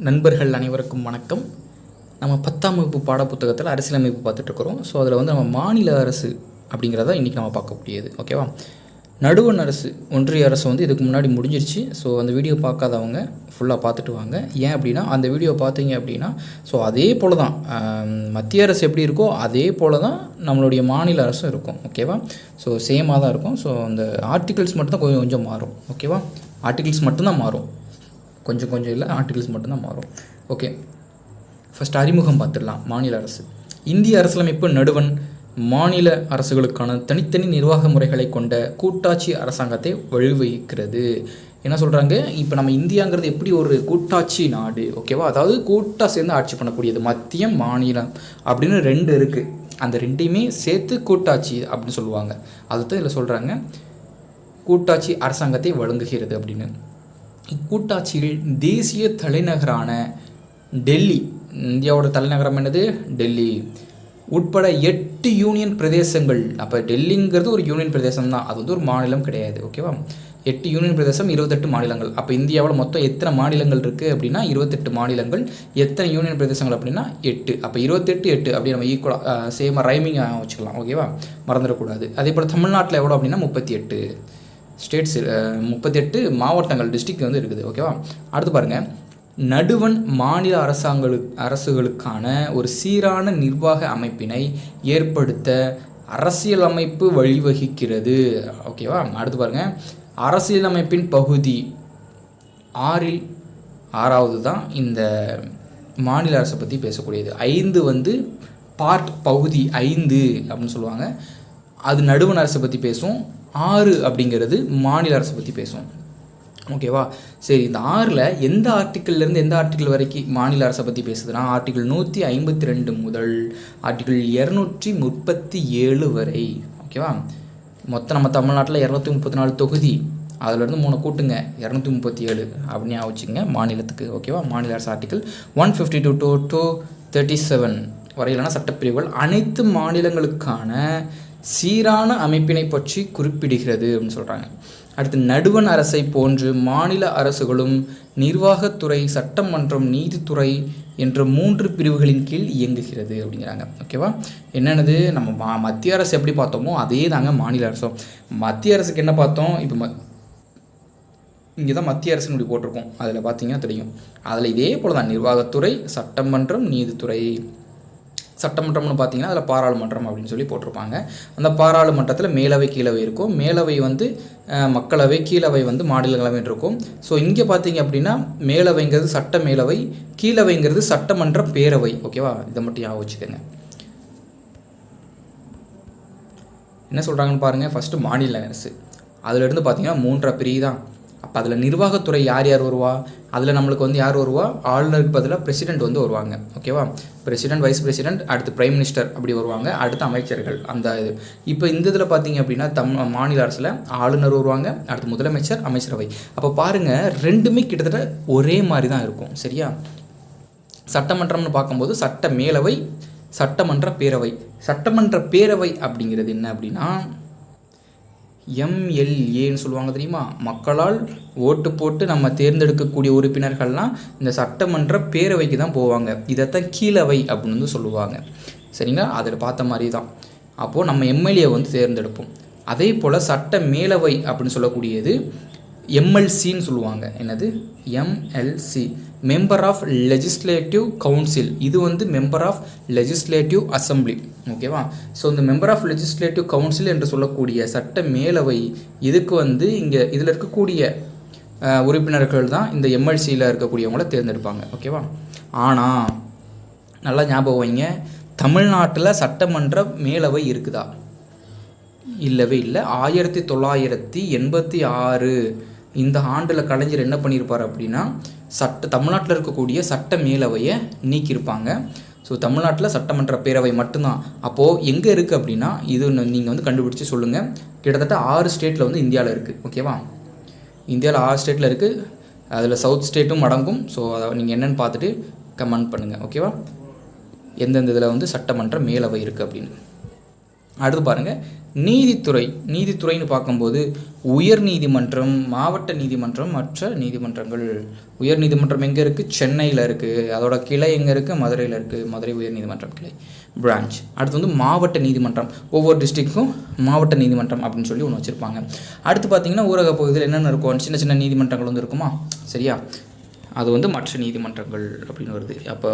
நண்பர்கள் அனைவருக்கும் வணக்கம். நம்ம பத்தாம் வகுப்பு பாடப்புத்தகத்தில் அரசியலமைப்பு பார்த்துட்ருக்குறோம் ஸோ அதில் வந்து நம்ம மாநில அரசு அப்படிங்கிறத இன்றைக்கி நம்ம பார்க்கக்கூடியது ஓகேவா நடுவண் அரசு ஒன்றிய அரசு வந்து இதுக்கு முன்னாடி முடிஞ்சிருச்சு. ஸோ அந்த வீடியோ பார்க்காதவங்க ஃபுல்லாக பார்த்துட்டு வாங்க. ஏன் அப்படின்னா அந்த வீடியோ பார்த்தீங்க அப்படின்னா ஸோ அதே போல் தான் மத்திய அரசு எப்படி இருக்கோ அதே போல் தான் நம்மளுடைய மாநில அரசும் இருக்கும். ஓகேவா ஸோ சேமாக தான் இருக்கும். ஸோ அந்த ஆர்டிகிள்ஸ் மட்டும் தான் கொஞ்சம் கொஞ்சம் மாறும். ஓகேவா ஆர்டிகிள்ஸ் மட்டும்தான் மாறும். கொஞ்சம் கொஞ்சம் இல்லை ஆர்டிகல்ஸ் மட்டும்தான் மாறும். ஓகே ஃபஸ்ட் அறிமுகம் பார்த்துடலாம் மாநில அரசு. இந்திய அரசியலமைப்பு நடுவன் மாநில அரசுகளுக்கான தனித்தனி நிர்வாக முறைகளை கொண்ட கூட்டாட்சி அரசாங்கத்தை வழிவகிக்கிறது என்ன சொல்கிறாங்க இப்போ நம்ம இந்தியாங்கிறது எப்படி ஒரு கூட்டாட்சி நாடு ஓகேவா அதாவது கூட்டாக சேர்ந்து ஆட்சி பண்ணக்கூடியது மத்தியம் மாநிலம் அப்படின்னு ரெண்டு இருக்குது அந்த ரெண்டையுமே சேர்த்து கூட்டாட்சி அப்படின்னு சொல்லுவாங்க. அதுதான் இதில் சொல்கிறாங்க கூட்டாட்சி அரசாங்கத்தை வழங்குகிறது அப்படின்னு. இக்கூட்டாட்சியில் தேசிய தலைநகரான டெல்லி இந்தியாவோட தலைநகரம் என்னது? டெல்லி. உட்பட எட்டு யூனியன் பிரதேசங்கள். அப்போ டெல்லிங்கிறது ஒரு யூனியன் பிரதேசம் தான் அது வந்து ஒரு மாநிலம் கிடையாது. ஓகேவா எட்டு யூனியன் பிரதேசம் இருபத்தெட்டு மாநிலங்கள். அப்போ இந்தியாவில் மொத்தம் எத்தனை மாநிலங்கள் இருக்குது அப்படின்னா இருபத்தெட்டு மாநிலங்கள். எத்தனை யூனியன் பிரதேசங்கள் அப்படின்னா எட்டு. அப்போ இருபத்தெட்டு எட்டு அப்படி நம்ம ஈக்குவலாக சேமாக ரைமிங் வச்சுக்கலாம். ஓகேவா மறந்துடக்கூடாது. அதே போல் தமிழ்நாட்டில் எவ்வளோ அப்படின்னா முப்பத்தி எட்டு. ஸ்டேட்ஸ் uh, முப்பத்தெட்டு மாவட்டங்கள் டிஸ்ட்ரிக் வந்து இருக்குது ஓகேவா அடுத்து பாருங்கள் நடுவன் மாநில அரசாங்கு அரசுகளுக்கான ஒரு சீரான நிர்வாக அமைப்பினை ஏற்படுத்த அரசியலமைப்பு வழிவகுக்கிறது ஓகேவா அடுத்து பாருங்கள் அரசியலமைப்பின் பகுதி ஆறில் ஆறாவது தான் இந்த மாநில அரசை பற்றி பேசக்கூடியது. ஐந்து வந்து பார்ட் பகுதி ஐந்து அப்படின்னு சொல்லுவாங்க. அது நடுவண் அரசை பற்றி பேசும். ஆறு அப்படிங்கிறது மாநில அரசை பற்றி பேசுவோம். ஓகேவா சரி இந்த ஆறில் எந்த ஆர்டிக்கிள்லேருந்து எந்த ஆர்டிக்கிள் வரைக்கும் மாநில அரசை பற்றி பேசுதுன்னா ஆர்டிக்கிள் நூற்றி ஐம்பத்தி ரெண்டு முதல் ஆர்டிக்கிள் இரநூற்றி முப்பத்தி ஏழு வரை. ஓகேவா மொத்தம் நம்ம தமிழ்நாட்டில் இரநூத்தி முப்பத்தி நாலு தொகுதி. அதுலேருந்து மூணு கூட்டுங்க. இரநூத்தி முப்பத்தி ஏழு. அப்படின்னு வச்சுக்கோங்க மாநிலத்துக்கு. ஓகேவா மாநில அரசு article one fifty two two two thirty seven வரையிலான சட்டப்பிரிவுகள் அனைத்து மாநிலங்களுக்கான சீரான அமைப்பினை பற்றி குறிப்பிடுகிறது அப்படின்னு சொல்கிறாங்க அடுத்து நடுவண் அரசை போன்று மாநில அரசுகளும் நிர்வாகத்துறை சட்டமன்றம் நீதித்துறை என்ற மூன்று பிரிவுகளின் கீழ் இயங்குகிறது அப்படிங்கிறாங்க. ஓகேவா? என்னென்னது? நம்ம மா மத்திய அரசு எப்படி பார்த்தோமோ அதே தாங்க மாநில அரசும் மத்திய அரசுக்கு என்ன பார்த்தோம்? இப்போ ம இங்கே தான் மத்திய அரசுன்னு இப்படி போட்டிருக்கோம். அதில் பார்த்தீங்கன்னா தெரியும். அதில் இதே போல் தான் நிர்வாகத்துறை சட்டமன்றம் நீதித்துறை. சட்டமன்றம்னு பார்த்தீங்கன்னா அதில் பாராளுமன்றம் அப்படின்னு சொல்லி போட்டிருப்பாங்க. அந்த பாராளுமன்றத்தில் மேலவை கீழவை இருக்கும். மேலவை வந்து மக்களவை கீழவை வந்து மாநிலங்களவைன்னு இருக்கும். ஸோ இங்கே பார்த்தீங்க அப்படின்னா மேலவைங்கிறது சட்ட மேலவை கீழவைங்கிறது சட்டமன்ற பேரவை. ஓகேவா இதை மட்டும் ஞாபகம் வச்சுக்கோங்க. என்ன சொல்கிறாங்கன்னு பாருங்கள் ஃபஸ்ட்டு மாநில அரசு. அதிலிருந்து பார்த்தீங்கன்னா மூன்றரை பிரிவு தான் அப்போ அதில் நிர்வாகத்துறை யார் யார் வருவா? அதில் நம்மளுக்கு வந்து யார் வருவா? ஆளுநருக்கு பதிலாக பிரசிடென்ட் வந்து வருவாங்க. ஓகேவா பிரசிடென்ட் வைஸ் பிரசிடென்ட் அடுத்து பிரைம் மினிஸ்டர் அப்படி வருவாங்க. அடுத்து அமைச்சர்கள். அந்த இது. இப்போ இந்த இதில் பார்த்தீங்க அப்படின்னா தம் மாநில அரசில் ஆளுநர் வருவாங்க. அடுத்து முதலமைச்சர் அமைச்சரவை. அப்போ பாருங்கள் ரெண்டுமே கிட்டத்தட்ட ஒரே மாதிரி தான் இருக்கும். சரியா? சட்டமன்றம்னு பார்க்கும்போது சட்ட மேலவை சட்டமன்ற பேரவை. சட்டமன்ற பேரவை அப்படிங்கிறது என்ன அப்படின்னா எம்எல்ஏன்னு சொல்லுவாங்க தெரியுமா? மக்களால் ஓட்டு போட்டு நம்ம தேர்ந்தெடுக்கக்கூடிய உறுப்பினர்கள்லாம் இந்த சட்டமன்ற பேரவைக்கு தான் போவாங்க. இதைத்தான் கீழவை அப்படின்னு வந்து சொல்லுவாங்க. சரிங்களா? அதில் பார்த்த மாதிரி தான். அப்போது நம்ம எம்எல்ஏ வந்து தேர்ந்தெடுப்போம். அதே போல் சட்ட மேலவை அப்படின்னு சொல்லக்கூடியது எம்எல்சின்னு சொல்லுவாங்க. என்னது? MLC member of legislative council இது வந்து மெம்பர் ஆஃப் லெஜிஸ்லேட்டிவ் அசம்பிளி ஓகேவா ஸோ இந்த மெம்பர் ஆஃப் லெஜிஸ்லேட்டிவ் கவுன்சில் என்று சொல்லக்கூடிய சட்ட மேலவை இதுக்கு வந்து இங்கே இதில் இருக்கக்கூடிய உறுப்பினர்கள் தான் இந்த எம்எல்சியில் இருக்கக்கூடியவங்கள தேர்ந்தெடுப்பாங்க. ஓகேவா ஆனால் நல்லா ஞாபகம் வைங்க. தமிழ்நாட்டில் சட்டமன்ற மேலவை இருக்குதா? இல்லவே இல்லை. ஆயிரத்தி தொள்ளாயிரத்தி எண்பத்தி ஆறு இந்த ஆண்டில் கலைஞர் என்ன பண்ணியிருப்பார் அப்படின்னா சட்ட தமிழ்நாட்டில் இருக்கக்கூடிய சட்ட மேலவையை நீக்கியிருப்பாங்க. ஸோ தமிழ்நாட்டில் சட்டமன்ற பேரவை மட்டும்தான். அப்போது எங்கே இருக்குது அப்படின்னா இது நீங்கள் வந்து கண்டுபிடிச்சு சொல்லுங்கள் கிட்டத்தட்ட ஆறு ஸ்டேட்டில் வந்து இந்தியாவில் இருக்குது ஓகேவா இந்தியாவில் ஆறு ஸ்டேட்டில் இருக்குது அதில் சவுத் ஸ்டேட்டும் அடங்கும். ஸோ அதை நீங்கள் என்னென்னு பார்த்துட்டு கமெண்ட் பண்ணுங்கள் ஓகேவா எந்தெந்த இதில் வந்து சட்டமன்ற மேலவை இருக்குது அப்படின்னு. அடுத்து பாருங்கள் நீதித்துறை நீதித்துறைன்னு பார்க்கும்போது உயர் நீதிமன்றம் மாவட்ட நீதிமன்றம் மற்ற நீதிமன்றங்கள். உயர் நீதிமன்றம் எங்கே இருக்குது சென்னையில் இருக்குது அதோட கிளை எங்கே இருக்குது மதுரையில் இருக்குது மதுரை உயர் நீதிமன்றம் கிளை. பிரான்ச் அடுத்து வந்து மாவட்ட நீதிமன்றம். ஒவ்வொரு டிஸ்ட்ரிக்ட்க்கும் மாவட்ட நீதிமன்றம் அப்படின்னு சொல்லி ஒன்று வச்சுருப்பாங்க. அடுத்து பார்த்தீங்கன்னா ஊரக பகுதியில் என்னென்ன இருக்கும்? சின்ன சின்ன நீதிமன்றங்கள் வந்து இருக்குமா? சரியா? அது வந்து மற்ற நீதிமன்றங்கள் அப்படின்னு வருது. அப்போ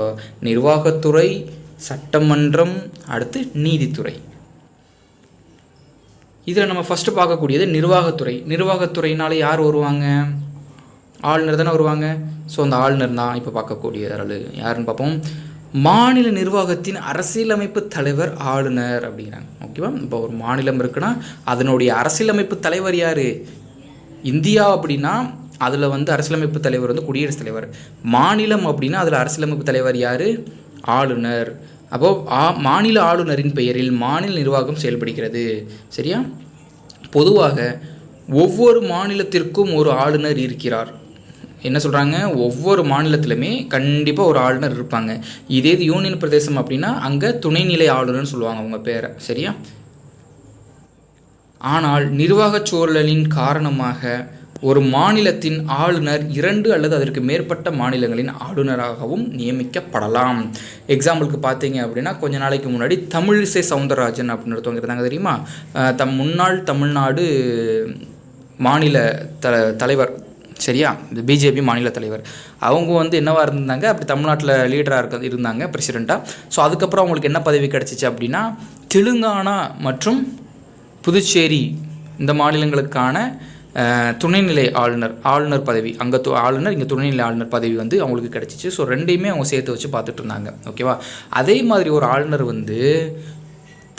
நிர்வாகத்துறை சட்டமன்றம் அடுத்து நீதித்துறை. இதில் நம்ம ஃபஸ்ட்டு பார்க்கக்கூடியது நிர்வாகத்துறை. நிர்வாகத்துறையினால் யார் வருவாங்க? ஆளுநர் தானே வருவாங்க. ஸோ அந்த ஆளுநர் தான் இப்போ பார்க்கக்கூடிய ஆள் யாருன்னு பார்ப்போம். மாநில நிர்வாகத்தின் அரசியலமைப்பு தலைவர் ஆளுநர் அப்படிங்கிறாங்க. ஓகேவா இப்போ ஒரு மாநிலம் இருக்குன்னா அதனுடைய அரசியலமைப்பு தலைவர் யார்? இந்தியா அப்படின்னா அதில் வந்து அரசியலமைப்பு தலைவர் வந்து குடியரசுத் தலைவர். மாநிலம் அப்படின்னா அதில் அரசியலமைப்பு தலைவர் யார்? ஆளுநர். அப்போது ஆ மாநில ஆளுநரின் பெயரில் மாநில நிர்வாகம் செயல்படுகிறது. சரியா? பொதுவாக ஒவ்வொரு மாநிலத்திற்கும் ஒரு ஆளுநர் இருக்கிறார். என்ன சொல்கிறாங்க ஒவ்வொரு மாநிலத்திலுமே கண்டிப்பாக ஒரு ஆளுநர் இருப்பாங்க. இதே இது யூனியன் பிரதேசம் அப்படின்னா அங்கே துணைநிலை ஆளுநர்னு சொல்லுவாங்க அவங்க பேரை. சரியா? ஆனால் நிர்வாகச் சூழலின் காரணமாக ஒரு மாநிலத்தின் ஆளுநர் இரண்டு அல்லது அதற்கு மேற்பட்ட மாநிலங்களின் ஆளுநராகவும் நியமிக்கப்படலாம். எக்ஸாம்பிளுக்கு பார்த்தீங்க அப்படின்னா கொஞ்ச நாளைக்கு முன்னாடி தமிழிசை சவுந்தரராஜன் அப்படின்னு ஒருத்தவங்க இருந்தாங்க தெரியுமா? தம் முன்னாள் தமிழ்நாடு மாநில த தலைவர் சரியா? இந்த பிஜேபி மாநில தலைவர். அவங்க வந்து என்னவாக இருந்தாங்க? அப்படி தமிழ்நாட்டில் லீடராக இருக்க இருந்தாங்க பிரசிடெண்ட்டாக ஸோ அதுக்கப்புறம் அவங்களுக்கு என்ன பதவி கிடச்சிச்சு அப்படின்னா தெலுங்கானா மற்றும் புதுச்சேரி இந்த மாநிலங்களுக்கான துணைநிலை ஆளுநர் ஆளுநர் பதவி அங்கே து ஆளுநர் இங்கே துணைநிலை ஆளுநர் பதவி வந்து அவங்களுக்கு கிடச்சிச்சு. ஸோ ரெண்டையுமே அவங்க சேர்த்து வச்சு பார்த்துட்டு இருந்தாங்க. ஓகேவா அதே மாதிரி ஒரு ஆளுநர் வந்து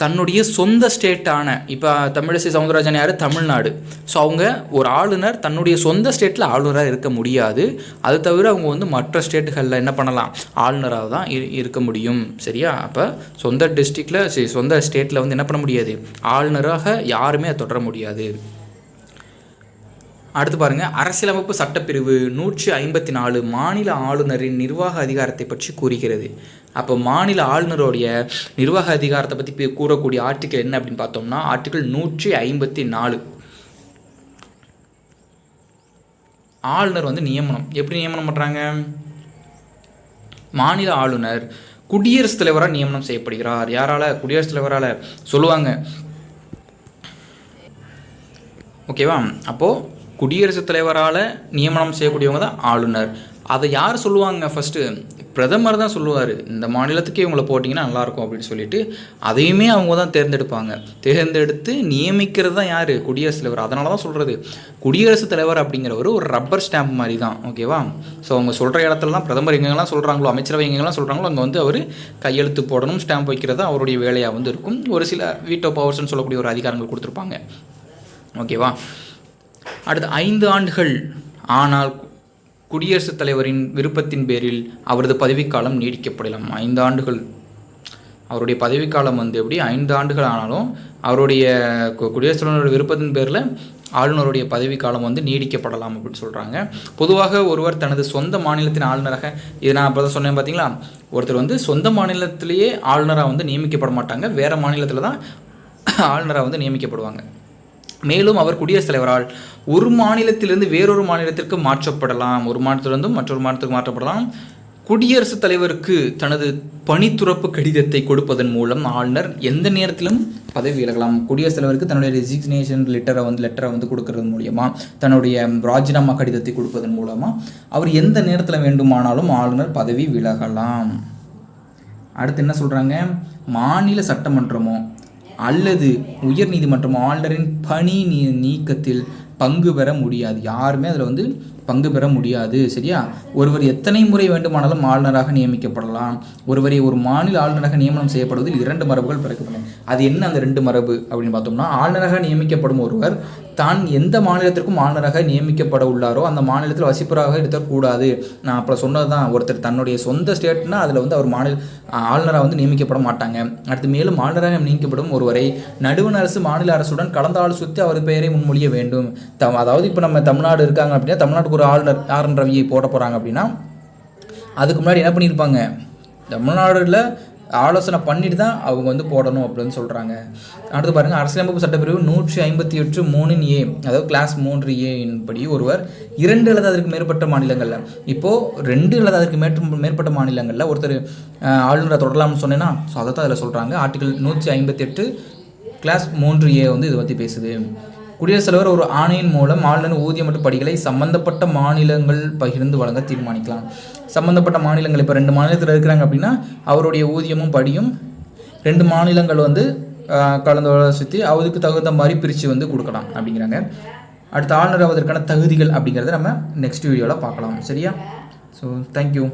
தன்னுடைய சொந்த ஸ்டேட்டான இப்போ தமிழிசை சவுந்தரராஜன் யார்? தமிழ்நாடு. ஸோ அவங்க ஒரு ஆளுநர் தன்னுடைய சொந்த ஸ்டேட்டில் ஆளுநராக இருக்க முடியாது. அது தவிர அவங்க வந்து மற்ற ஸ்டேட்டுகளில் என்ன பண்ணலாம்? ஆளுநராக தான் இருக்க முடியும். சரியா? அப்போ சொந்த டிஸ்ட்ரிக்டில் சொந்த ஸ்டேட்டில் வந்து என்ன பண்ண முடியாது? ஆளுநராக யாருமே அதை தொடர முடியாது. அடுத்து பாருங்கள் அரசியலமைப்பு சட்டப்பிரிவு நூற்றி ஐம்பத்தி நாலு மாநில ஆளுநரின் நிர்வாக அதிகாரத்தை பற்றி கூறுகிறது. அப்போ மாநில ஆளுநருடைய நிர்வாக அதிகாரத்தை பற்றி கூறக்கூடிய ஆர்டிக்கல் என்ன அப்படின்னு பார்த்தோம்னா ஆர்டிக்கல் நூற்றி ஐம்பத்தி நாலு. ஆளுநர் வந்து நியமனம். எப்படி நியமனம் பண்ணுறாங்க மாநில ஆளுநர் குடியரசுத் தலைவராக நியமனம் செய்யப்படுகிறார். யாரால? குடியரசுத் தலைவரால். சொல்லுவாங்க. ஓகேவா? அப்போது குடியரசுத் தலைவரால் நியமனம் செய்யக்கூடியவங்க தான் ஆளுநர். அதை யார் சொல்லுவாங்க? ஃபஸ்ட்டு பிரதமர் தான் சொல்லுவார். இந்த மாநிலத்துக்கு இவங்களை போட்டிங்கன்னா நல்லாயிருக்கும் அப்படின்னு சொல்லிட்டு அதையுமே அவங்க தான் தேர்ந்தெடுப்பாங்க. தேர்ந்தெடுத்து நியமிக்கிறது தான் யார்? குடியரசுத் தலைவர். அதனால தான் சொல்கிறது குடியரசுத் தலைவர் அப்படிங்கிறவர் ஒரு ரப்பர் ஸ்டாம்ப் மாதிரி தான். ஓகேவா ஸோ அவங்க சொல்கிற இடத்துலலாம் பிரதமர் எங்கெங்கெல்லாம் சொல்கிறாங்களோ அமைச்சரவை எங்கெங்கெல்லாம் சொல்கிறாங்களோ அங்கே வந்து அவர் கையெழுத்து போடணும் ஸ்டாம்ப் வைக்கிறது அவருடைய வேலையாக வந்து இருக்கும். ஒரு சில வீட்டோ பவர்ஸ்னு சொல்லக்கூடிய ஒரு அதிகாரங்கள் கொடுத்துருப்பாங்க. ஓகேவா அடுத்து ஐந்து ஆண்டுகள் ஆனால் குடியரசுத் தலைவரின் விருப்பத்தின் பேரில் அவரது பதவிக்காலம் நீடிக்கப்படலாம். ஐந்து ஆண்டுகள். அவருடைய பதவிக்காலம் வந்து எப்படி? ஐந்து ஆண்டுகள் ஆனாலும் அவருடைய கு- குடியரசுத் விருப்பத்தின் பேரில் ஆளுநருடைய பதவிக்காலம் வந்து நீடிக்கப்படலாம் அப்படின்னு சொல்கிறாங்க பொதுவாக ஒருவர் தனது சொந்த மாநிலத்தின் ஆளுநராக இது நான் அப்போ தான் சொன்னேன் பார்த்தீங்களா ஒருத்தர் வந்து சொந்த மாநிலத்திலேயே ஆளுநராக வந்து நியமிக்கப்பட மாட்டாங்க. வேறு மாநிலத்தில் தான் ஆளுநராக வந்து நியமிக்கப்படுவாங்க. மேலும் அவர் குடியரசுத் தலைவரால் ஒரு மாநிலத்திலிருந்து வேறொரு மாநிலத்திற்கு மாற்றப்படலாம். ஒரு மாநிலத்திலிருந்தும் மற்றொரு மாநிலத்துக்கு மாற்றப்படலாம். குடியரசுத் தலைவருக்கு தனது பணித்துறப்பு கடிதத்தை கொடுப்பதன் மூலம் ஆளுநர் எந்த நேரத்திலும் பதவி விலகலாம். குடியரசுத் தலைவருக்கு தன்னுடைய ரெசிக்னேஷன் லெட்டரை வந்து லெட்டரை வந்து கொடுக்கறது மூலியமா தன்னுடைய ராஜினாமா கடிதத்தை கொடுப்பதன் மூலமா அவர் எந்த நேரத்தில் வேண்டுமானாலும் ஆளுநர் பதவி விலகலாம். அடுத்து என்ன சொல்கிறாங்க மாநில சட்டமன்றமோ அல்லது உயர் நீதிமன்றமோ ஆளுநரின் பணி நீ நீக்கத்தில் பங்கு பெற முடியாது. யாருமே அதில் வந்து பங்கு பெற முடியாது சரியா? ஒருவர் எத்தனை முறை வேண்டுமானாலும் ஆளுநராக நியமிக்கப்படலாம். ஒருவரை ஒரு மாநில ஆளுநராக நியமனம் செய்யப்படுவதில் இரண்டு மரபுகள் பிறக்கப்படும் அது என்ன அந்த ரெண்டு மரபு அப்படின்னு பார்த்தோம்னா ஆளுநராக நியமிக்கப்படும் ஒருவர் தான் எந்த மாநிலத்திற்கும் ஆளுநராக நியமிக்கப்பட உள்ளாரோ அந்த மாநிலத்தில் வசிப்பராக இருக்கக்கூடாது. நான் அப்புறம் சொன்னது தான் ஒருத்தர் தன்னுடைய சொந்த ஸ்டேட்னா அதில் வந்து அவர் மாநில ஆளுநராக வந்து நியமிக்கப்பட மாட்டாங்க. அடுத்து மேலும் ஆளுநராக நியமிக்கப்படும் ஒருவரை நடுவண் அரசு மாநில அரசுடன் கலந்து ஆலோசித்து அவர் பெயரை முன்மொழிய வேண்டும். த அதாவது இப்போ நம்ம தமிழ்நாடு இருக்காங்க அப்படின்னா தமிழ்நாட்டுக்கு ஒரு ஆளுநர் ஆர் என் ரவியை போட போகிறாங்க அப்படின்னா அதுக்கு முன்னாடி என்ன பண்ணியிருப்பாங்க? தமிழ்நாடுல ஆலோசனை பண்ணிட்டு தான் அவங்க வந்து போடணும் அப்படின்னு சொல்கிறாங்க அடுத்து பாருங்கள் அரசியலமைப்பு சட்டப்பிரிவு நூற்றி ஐம்பத்தி எட்டு மூணின் ஏ அதாவது கிளாஸ் மூன்று ஏயின் படி ஒருவர் இரண்டு அல்லது அதற்கு மேற்பட்ட மாநிலங்களில் இப்போது ரெண்டு அல்லது அதற்கு மேற்று மேற்பட்ட மாநிலங்களில் ஒருத்தர் ஆளுநரை தொடரலாம்னு சொன்னேன்னா ஸோ அதை தான் அதில் சொல்கிறாங்க ஆர்டிகல் நூற்றி ஐம்பத்தி எட்டு கிளாஸ் மூன்று ஏ வந்து இதை பற்றி பேசுது. குடியரசுத் தலைவர் ஒரு ஆணையின் மூலம் ஆளுநர் ஊதியம் மற்றும் படிகளை சம்பந்தப்பட்ட மாநிலங்கள் பகிர்ந்து வழங்க தீர்மானிக்கலாம். சம்பந்தப்பட்ட மாநிலங்கள் இப்போ ரெண்டு மாநிலத்தில் இருக்கிறாங்க அப்படின்னா அவருடைய ஊதியமும் படியும். ரெண்டு மாநிலங்கள் வந்து கலந்து ஆலோசித்து அதுக்கு தகுந்த மாதிரி பிரித்து வந்து கொடுக்கலாம் அப்படிங்கிறாங்க. அடுத்த ஆளுநர் ஆவதற்கான தகுதிகள் அப்படிங்கிறத நம்ம நெக்ஸ்ட் வீடியோவில் பார்க்கலாம். சரியா? So thank you